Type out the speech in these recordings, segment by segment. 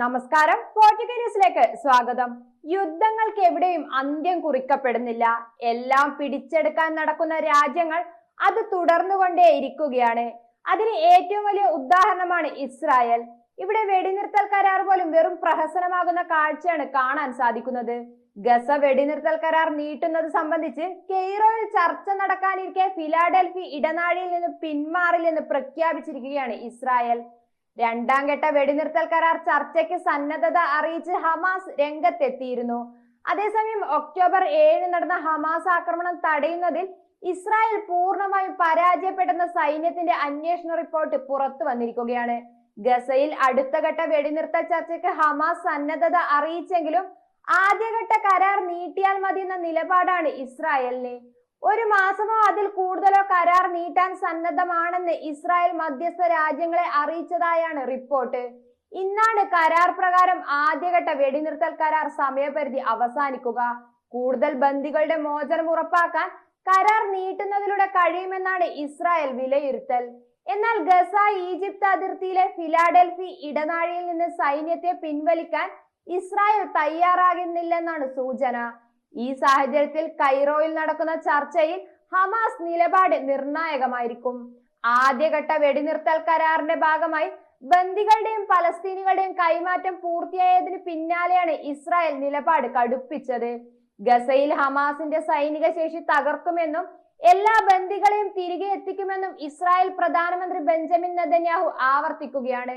നമസ്കാരം. പോർട്ടുഗീസിലേക്ക് സ്വാഗതം. യുദ്ധങ്ങൾക്ക് എവിടെയും അന്ത്യം കുറിക്കപ്പെടുന്നില്ല. എല്ലാം പിടിച്ചെടുക്കാൻ നടക്കുന്ന രാജ്യങ്ങൾ അത് തുടർന്നുകൊണ്ടേ ഇരിക്കുകയാണ്. അതിന് ഏറ്റവും വലിയ ഉദാഹരണമാണ് ഇസ്രായേൽ. ഇവിടെ വെടിനിർത്തൽ കരാർ പോലും വെറും പ്രഹസനമാകുന്ന കാഴ്ചയാണ് കാണാൻ സാധിക്കുന്നത്. ഗസ വെടിനിർത്തൽ കരാർ നീട്ടുന്നത് സംബന്ധിച്ച് കെയ്റോയിൽ ചർച്ച നടക്കാനിരിക്കെ ഫിലാഡൽഫി ഇടനാഴിയിൽ നിന്ന് പിന്മാറില്ലെന്ന് പ്രഖ്യാപിച്ചിരിക്കുകയാണ് ഇസ്രായേൽ. രണ്ടാം ഘട്ട വെടിനിർത്തൽ കരാർ ചർച്ചയ്ക്ക് സന്നദ്ധത അറിയിച്ച് ഹമാസ് രംഗത്തെത്തിയിരുന്നു. അതേസമയം ഒക്ടോബർ ഏഴിന് നടന്ന ഹമാസ് ആക്രമണം തടയുന്നതിൽ ഇസ്രായേൽ പൂർണമായും പരാജയപ്പെട്ടെന്ന സൈന്യത്തിന്റെ അന്വേഷണ റിപ്പോർട്ട് പുറത്തു വന്നിരിക്കുകയാണ്. ഗസയിൽ അടുത്ത ഘട്ട വെടിനിർത്തൽ ചർച്ചയ്ക്ക് ഹമാസ് സന്നദ്ധത അറിയിച്ചെങ്കിലും ആദ്യഘട്ട കരാർ നീട്ടിയാൽ മതിയെന്ന നിലപാടാണ് ഇസ്രായേലിന്. ഒരു മാസമോ അതിൽ കൂടുതലോ കരാർ നീട്ടാൻ സന്നദ്ധമാണെന്ന് ഇസ്രായേൽ മധ്യസ്ഥ രാജ്യങ്ങളെ അറിയിച്ചതായാണ് റിപ്പോർട്ട് ഇന്നാണ് കരാർ പ്രകാരം ആദ്യഘട്ട വെടിനിർത്തൽ കരാർ സമയപരിധി അവസാനിക്കുക. കൂടുതൽ ബന്ദികളുടെ മോചനം ഉറപ്പാക്കാൻ കരാർ നീട്ടുന്നതിലൂടെ കഴിയുമെന്നാണ് ഇസ്രായേൽ വിലയിരുത്തൽ. എന്നാൽ ഗസ ഈജിപ്ത് അതിർത്തിയിലെ ഫിലാഡൽഫി ഇടനാഴിയിൽ നിന്ന് സൈന്യത്തെ പിൻവലിക്കാൻ ഇസ്രായേൽ തയ്യാറാകുന്നില്ലെന്നാണ് സൂചന. ഈ സാഹചര്യത്തിൽ കൈറോയിൽ നടക്കുന്ന ചർച്ചയിൽ ഹമാസ് നിലപാട് നിർണായകമായിരിക്കും. ആദ്യഘട്ട വെടിനിർത്തൽ കരാറിന്റെ ഭാഗമായി ബന്ദികളുടെയും പലസ്തീനികളുടെയും കൈമാറ്റം പൂർത്തിയായതിന് പിന്നാലെയാണ് ഇസ്രായേൽ നിലപാട് കടുപ്പിച്ചത്. ഗസയിൽ ഹമാസിന്റെ സൈനിക ശേഷി തകർക്കുമെന്നും എല്ലാ ബന്ദികളെയും തിരികെ എത്തിക്കുമെന്നും ഇസ്രായേൽ പ്രധാനമന്ത്രി ബെഞ്ചമിൻ നെതന്യാഹു ആവർത്തിക്കുകയാണ്.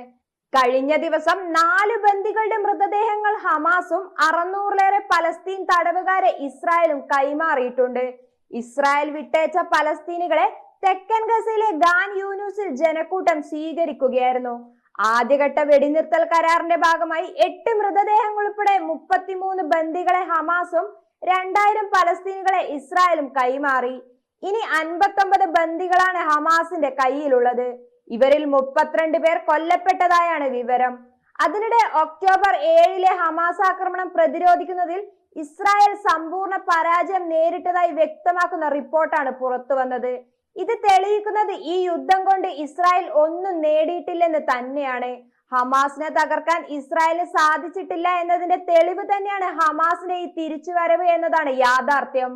കഴിഞ്ഞ ദിവസം നാല് ബന്ദികളുടെ മൃതദേഹങ്ങൾ ഹമാസും അറുന്നൂറിലേറെ പലസ്തീൻ തടവുകാരെ ഇസ്രായേലും കൈമാറിയിട്ടുണ്ട്. ഇസ്രായേൽ വിട്ടയച്ച പലസ്തീനികളെ തെക്കൻ ഗസയിലെ ഗാൻ യൂനൂസിൽ ജനക്കൂട്ടം സ്വീകരിക്കുകയായിരുന്നു. ആദ്യഘട്ട വെടിനിർത്തൽ കരാറിന്റെ ഭാഗമായി എട്ട് മൃതദേഹങ്ങൾ ഉൾപ്പെടെ മുപ്പത്തിമൂന്ന് ബന്ദികളെ ഹമാസും രണ്ടായിരം പലസ്തീനുകളെ ഇസ്രായേലും കൈമാറി. ഇനി അൻപത്തൊമ്പത് ബന്ദികളാണ് ഹമാസിന്റെ കയ്യിലുള്ളത്. ഇവരിൽ മുപ്പത്തിരണ്ട് പേർ കൊല്ലപ്പെട്ടതായാണ് വിവരം. അതിനിടെ ഒക്ടോബർ ഏഴിലെ ഹമാസ് ആക്രമണം പ്രതിരോധിക്കുന്നതിൽ ഇസ്രായേൽ സമ്പൂർണ പരാജയം നേരിട്ടതായി വ്യക്തമാക്കുന്ന റിപ്പോർട്ടാണ് പുറത്തു വന്നത്. ഇത് തെളിയിക്കുന്നത് ഈ യുദ്ധം കൊണ്ട് ഇസ്രായേൽ ഒന്നും നേടിയിട്ടില്ലെന്ന് തന്നെയാണ്. ഹമാസിനെ തകർക്കാൻ ഇസ്രായേലിന് സാധിച്ചിട്ടില്ല എന്നതിന്റെ തെളിവ് തന്നെയാണ് ഹമാസിന്റെ ഈ തിരിച്ചുവരവ് എന്നതാണ് യാഥാർത്ഥ്യം.